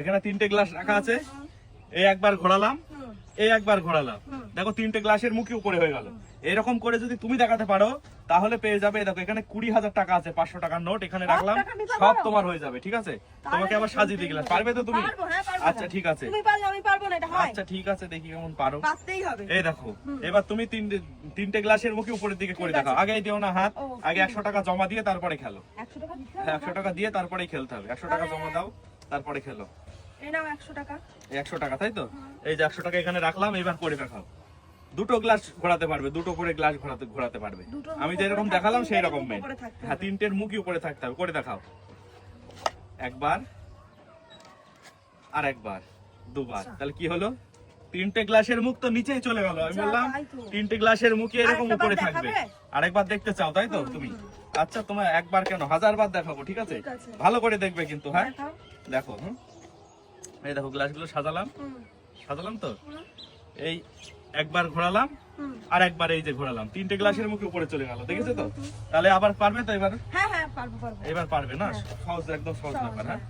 এখানে তিনটে গ্লাস রাখা আছে। এই একবার ঘোরালাম এই একবার ঘোরালাম। দেখো তিনটে গ্লাসের মুখে উপরে হয়ে গেল। এরকম করে যদি তুমি দেখাতে পারো তাহলে পেয়ে যাবে। দেখো এখানে কুড়ি হাজার টাকা আছে পাঁচশো টাকার নোট এখানে রাখলাম। সব তোমার হয়ে যাবে ঠিক আছে? তোমাকে আবার সাজিয়ে দিয়ে গেলাম। পারবে তো তুমি? হ্যাঁ, আচ্ছা ঠিক আছে। আচ্ছা ঠিক আছে দেখি কেমন পারো। এই দেখো এবার তুমি তিনটে তিনটে গ্লাসের মুখে উপরের দিকে করে দেখাও। আগে দিও না হাত আগে একশো টাকা জমা দিয়ে তারপরে খেলো। একশো টাকা হ্যাঁ একশো টাকা দিয়ে তারপরেই খেলতে হবে। একশো টাকা জমা দাও তারপরে খেলো। এই নাও একশো টাকা। এই একশো টাকা তাই তো? এই যে একশো টাকা এখানে রাখলাম এবার করে দেখাও। দুটো গ্লাস ঘোরাতে পারবে দুটো করে গ্লাস ঘোরাতে ঘোরাতে পারবে। আমি যেরকম দেখালাম সেই রকম হ্যাঁ তিনটের মুখই উপরে থাকতে হবে করে দেখাও। একবার আর একবার দুবার। আচ্ছা। তাহলে কি হলো? তিনটে গ্লাসের মুখ তো নিচেই চলে গেল আমি বললাম তিনটে গ্লাসের মুখে এরকম উপরে থাকবে? আরেকবার দেখতে চাও তাই তো তুমি? আচ্ছা তোমার একবার কেন? হাজার বার দেখাবো ঠিক আছে? ভালো করে দেখবে কিন্তু হ্যাঁ? দেখো হুম। এই দেখো গ্লাসগুলো সাজালাম। সাজালাম তো? এই একবার ঘোরালাম আর একবার এই যে ঘোরালাম। তিনটে গ্লাসের মুখে উপরে চলে গেল দেখেছ তো? তাহলে আবার পারবে তো এবার? হ্যাঁ হ্যাঁ পারব পারব। এবার পারবে না? হ্যাঁ। সহজ একদম সহজ ব্যাপার হ্যাঁ।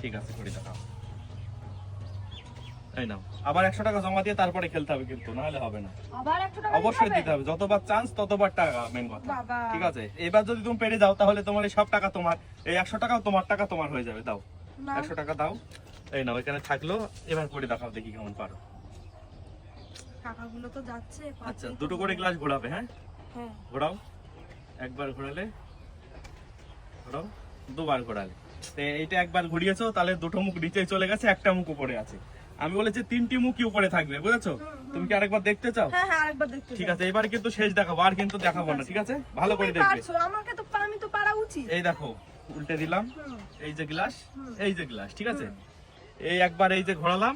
ঠিক আছে করে দেখাও এই নাও। আবার একশো টাকা জমা দিয়ে তারপরে খেলতে হবে কিন্তু নাহলে হবে না। আবার একশো টাকা অবশ্যই দিতে হবে? যতবার চান্স ততবার টাকা মেন কথা। ঠিক আছে? এবার যদি তুমি পেরে যাও তাহলে তোমার এই সব টাকা তোমার এই একশো টাকাও তোমার টাকা তোমার হয়ে যাবে। দাও। না, একশো টাকা দাও। এই নাও এখানে থাকল এবার করে দেখাও দেখি কেমন পারো। টাকাগুলো তো যাচ্ছে আচ্ছা দুটো করে গ্লাস ঘোরাবে হ্যাঁ? হ্যাঁ। ঘোরাও একবার ঘোরালে ঘোরাও দুবার ঘোরালে। এইটা একবার ঘুরিয়েছো তাহলে দুটো মুখ নিচে চলে গেছে একটা মুখ উপরে আছে। আমি বলেছি তিনটি মুখই উপরে থাকবে বুঝেছ? তুমি কি আরেকবার দেখতে চাও? হ্যাঁ হ্যাঁ আরেকবার দেখতে ঠিক আছে এবার কিন্তু শেষ দেখাবো আর কিন্তু দেখাবো না ঠিক আছে? ভালো করে দেখবে। পারছ, আমাকে তো আমি তো পারা উচিত। এই দেখো উল্টে দিলাম এই যে গ্লাস এই যে গ্লাস ঠিক আছে? এই একবার এই যে ঘোরালাম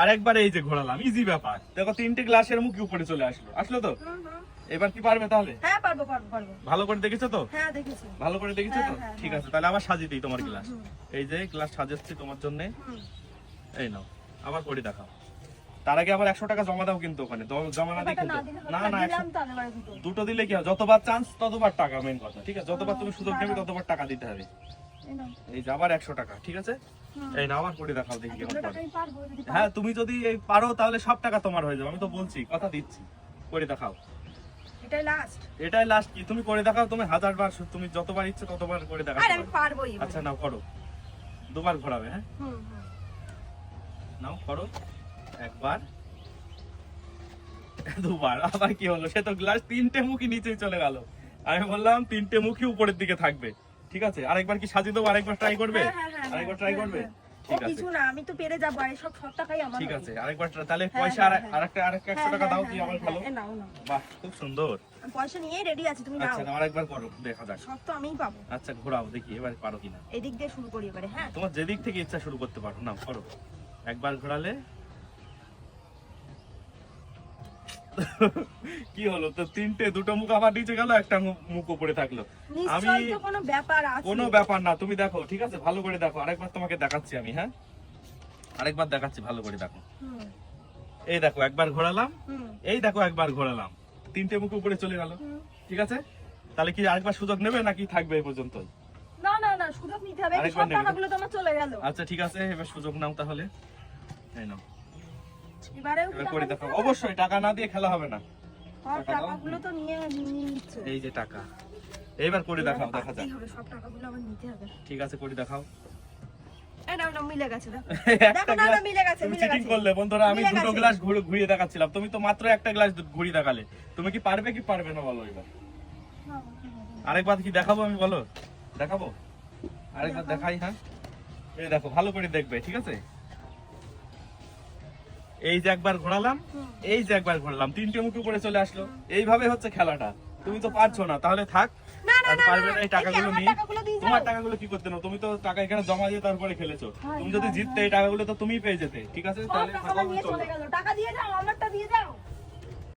আর একবার এই যে ঘোরালাম ইজি ব্যাপার। দেখো তিনটে গ্লাসের মুখ উপরে চলে আসলো। আসলো তো। এবার কি পারবে তাহলে? হ্যাঁ পারব পারব পারব। ভালো করে দেখেছ তো? হ্যাঁ দেখেছি। ভালো করে দেখেছ তো? হ্যাঁ, হ্যাঁ, ঠিক হ্যাঁ। আছে তাহলে আবার সাজিয়ে দিই তোমার গ্লাস এই যে গ্লাস সাজাচ্ছি তোমার জন্য। এই নাও আবার করে দেখাও। তার আগে আবার একশো টাকা জমা দাও কিন্তু ওখানে। জমা না এবারটা না না দুটো। দিলে কি হবে যতবার চান্স ততবার টাকা মেন কথা। ঠিক আছে? যতবার তুমি সুযোগ নেবে ততবার টাকা দিতে হবে। এই নাও। এই যে আবার একশো টাকা ঠিক আছে? এই না আবার করে দেখাও দেখি। হ্যাঁ তুমি যদি এই পারো তাহলে সব টাকা তোমার হয়ে যাবে আমি তো বলছি কথা দিচ্ছি করে দেখাও। এটাই লাস্ট এটাই লাস্ট কি? তুমি করে দেখাও তুমি হাজার বার তুমি যতবার ইচ্ছে ততবার করে দেখাও আর আমি পারবোই আচ্ছা নাও করো। দুবার ঘোরাবে হ্যাঁ? হুম। নাও করো। একবার। দুবার আবার কি হলো? সে তো গ্লাস তিনটে মুখই নিচেই চলে গেল। আমি বললাম তিনটে মুখই উপরের দিকে থাকবে। ঠিক আছে? আরেকবার কি সাজিয়ে দেবো? আরেকবার ট্রাই করবে? হ্যাঁ, হ্যাঁ, হ্যাঁ, আরেকবার ট্রাই করবে। ঠিক আছে। কিছু না আমি তো পেরে যাব আর সব সব টাকাই আমার ঠিক আছে আরেকবার তাহলে পয়সা আর-। আরেকটা টাকা দাও আমার ভালো। নাও, নাও। বাহ খুব সুন্দর। পয়সা নিয়ে রেডি আছি তুমি নাও। আচ্ছা আরেকবার করো দেখা যাক। সব তো আমিই পাবো। আচ্ছা ঘোরাও দেখি এবার পারো কিনা। এদিক দিয়ে শুরু করি এবারে হ্যাঁ। তোমার যেদিক থেকে ইচ্ছা শুরু করতে পারো নাও করো। একবার ঘোরালে কি হলো? তো তিনটে দুটো মুখ আবার নিচে গেল একটা মুখ উপরে থাকল। আমি কোনো ব্যাপার আছে। কোনো ব্যাপার না তুমি দেখো ঠিক আছে? ভালো করে দেখো। আরেকবার তোমাকে দেখাচ্ছি আমি হ্যাঁ? আরেকবার দেখাচ্ছি ভালো করে দেখো। এই দেখো একবার ঘোরালাম। এই দেখো একবার ঘোরালাম। তিনটে মুখ উপরে চলে গেল। ঠিক আছে? তাহলে কি আরেকবার সুযোগ নেবে নাকি থাকবে এই পর্যন্ত না না না সুযোগ নিতে হবে। সব টাকাগুলো তো আমার চলে গেল। আচ্ছা ঠিক আছে এবার সুযোগ নাও তাহলে। এই নাও। এবার করে দেখো অবশ্যই টাকা না দিয়ে খেলা হবে না। টাকাগুলো তো নিয়ে নিচ্ছে এই যে টাকা। এইবার করে দেখাও দেখা যাক। সব টাকাগুলো আমার নিতে হবে। ঠিক আছে করে দেখাও। আমি দুটো গ্লাস ঘুরিয়ে দেখাচ্ছিলাম। তুমি তো মাত্র একটা গ্লাস ঘুরিয়ে দেখালে। তুমি কি পারবে কি পারবে না বলো এবার। আরেকবার কি দেখাবো আমি বলো? দেখাবো? আরেকবার দেখাই হ্যাঁ? এই দেখো ভালো করে দেখবে ঠিক আছে? এই যে একবার ঘোরালাম এই যে একবার ঘোরালাম তিনটে মুখ উপরে চলে আসলো। এইভাবে হচ্ছে খেলাটা। তুমি তো পারছ না তাহলে থাক। আর পারবে না, এই টাকাগুলো নিয়ে। তোমার টাকাগুলো কি করতে না তুমি তো টাকা এখানে জমা দিয়ে তারপরে খেলেছো। তুমি যদি জিততে এই টাকাগুলো তো তুমিই পেয়ে যেতে ঠিক আছে? তাহলে টাকা দিয়ে দাও আমারটা দিয়ে যাও।